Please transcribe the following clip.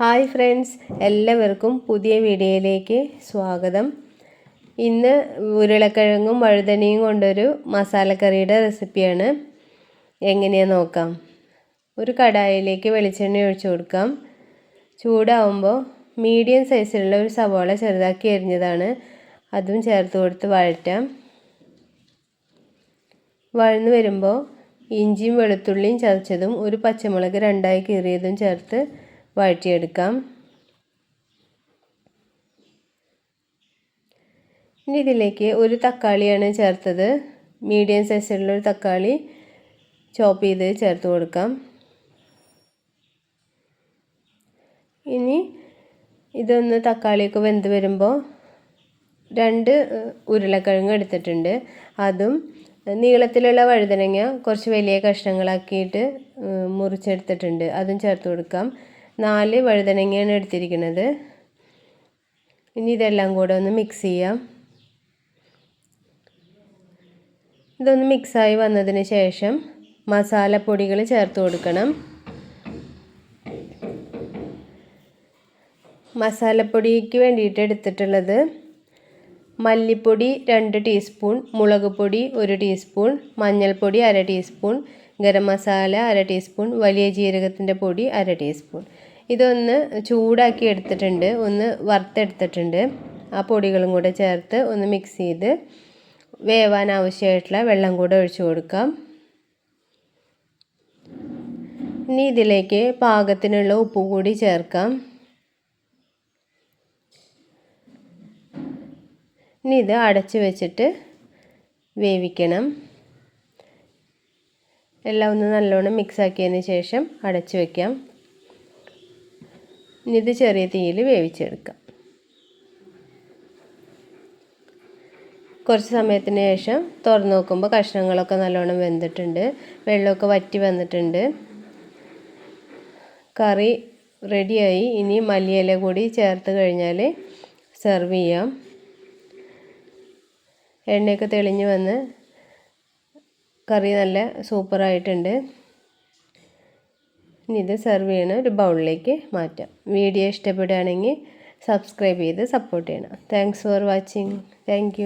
Hi friends എല്ലാവർക്കും പുതിയ വീഡിയോയിലേക്ക് സ്വാഗതം. ഇന്ന് ഉരുളക്കിഴങ്ങും വഴുതനയും കൊണ്ടൊരു മസാലക്കറിയുടെ റെസിപ്പിയാണ്. എങ്ങനെയാണെന്ന് നോക്കാം. ഒരു കടായിലേക്ക് വെളിച്ചെണ്ണ ഒഴിച്ചു കൊടുക്കാം. ചൂടാവുമ്പോൾ മീഡിയം സൈസിലുള്ള ഒരു സവാള ചെറുതാക്കി എരിഞ്ഞതാണ് അതും ചേർത്ത് കൊടുത്ത് വഴറ്റാം. വഴന്നു വരുമ്പോൾ ഇഞ്ചിയും വെളുത്തുള്ളിയും ചതച്ചതും ഒരു പച്ചമുളക് രണ്ടായി കീറിയതും ചേർത്ത് വഴറ്റിയെടുക്കാം. ഇനി ഇതിലേക്ക് ഒരു തക്കാളിയാണ് ചേർത്തത്. മീഡിയം സൈസിലുള്ള ഒരു തക്കാളി ചോപ്പ് ചെയ്ത് ചേർത്ത് കൊടുക്കാം. ഇനി ഇതൊന്ന് തക്കാളിയൊക്കെ വെന്ത് വരുമ്പോൾ രണ്ട് ഉരുളക്കിഴങ്ങ് എടുത്തിട്ടുണ്ട്. അതും നീളത്തിലുള്ള വഴുതനങ്ങ കുറച്ച് വലിയ കഷ്ണങ്ങളാക്കിയിട്ട് മുറിച്ചെടുത്തിട്ടുണ്ട്. അതും ചേർത്ത് കൊടുക്കാം. നാല് വഴുതനങ്ങയാണ് എടുത്തിരിക്കുന്നത്. ഇനി ഇതെല്ലാം കൂടെ ഒന്ന് മിക്സ് ചെയ്യാം. ഇതൊന്ന് മിക്സായി വന്നതിന് ശേഷം മസാലപ്പൊടികൾ ചേർത്ത് കൊടുക്കണം. മസാലപ്പൊടിക്ക് വേണ്ടിയിട്ട് എടുത്തിട്ടുള്ളത് മല്ലിപ്പൊടി രണ്ട് ടീസ്പൂൺ മുളക് പൊടി ഒരു ടീസ്പൂൺ മഞ്ഞൾപ്പൊടി അര ടീസ്പൂൺ ഗരം മസാല അര ടീസ്പൂൺ വലിയ ജീരകത്തിന്റെ പൊടി അര ടീസ്പൂൺ. ഇതൊന്ന് ചൂടാക്കി എടുത്തിട്ടുണ്ട് ഒന്ന് വറുത്തെടുത്തിട്ടുണ്ട്. ആ പൊടികളും കൂടെ ചേർത്ത് ഒന്ന് മിക്സ് ചെയ്ത് വേവാൻ ആവശ്യമായിട്ടുള്ള വെള്ളം കൂടെ ഒഴിച്ചു കൊടുക്കാം. ഇനി ഇതിലേക്ക് പാകത്തിനുള്ള ഉപ്പ് കൂടി ചേർക്കാം. ഇനി ഇത് അടച്ചു വെച്ചിട്ട് വേവിക്കണം. എല്ലാം ഒന്ന് നല്ലോണം മിക്സ് ആക്കിയതിന് ശേഷം അടച്ചു വയ്ക്കാം ഇനി ഇത് ചെറിയ തീയിൽ വേവിച്ചെടുക്കാം. കുറച്ച് സമയത്തിന് ശേഷം തുറന്നു നോക്കുമ്പോൾ കഷ്ണങ്ങളൊക്കെ നല്ലോണം വെന്തിട്ടുണ്ട്. വെള്ളമൊക്കെ വറ്റി വന്നിട്ടുണ്ട്. കറി റെഡിയായി. ഇനി മല്ലിയില കൂടി ചേർത്ത് കഴിഞ്ഞാൽ സെർവ് ചെയ്യാം. എണ്ണയൊക്കെ തെളിഞ്ഞ് വന്ന് കറി നല്ല സൂപ്പറായിട്ടുണ്ട്. ഇനി ഇത് സെർവ് ചെയ്യണ ഒരു ബൗളിലേക്ക് മാറ്റാം. വീഡിയോ ഇഷ്ടപ്പെടുകയാണെങ്കിൽ സബ്സ്ക്രൈബ് ചെയ്ത് സപ്പോർട്ട് ചെയ്യണം. Thanks for watching thank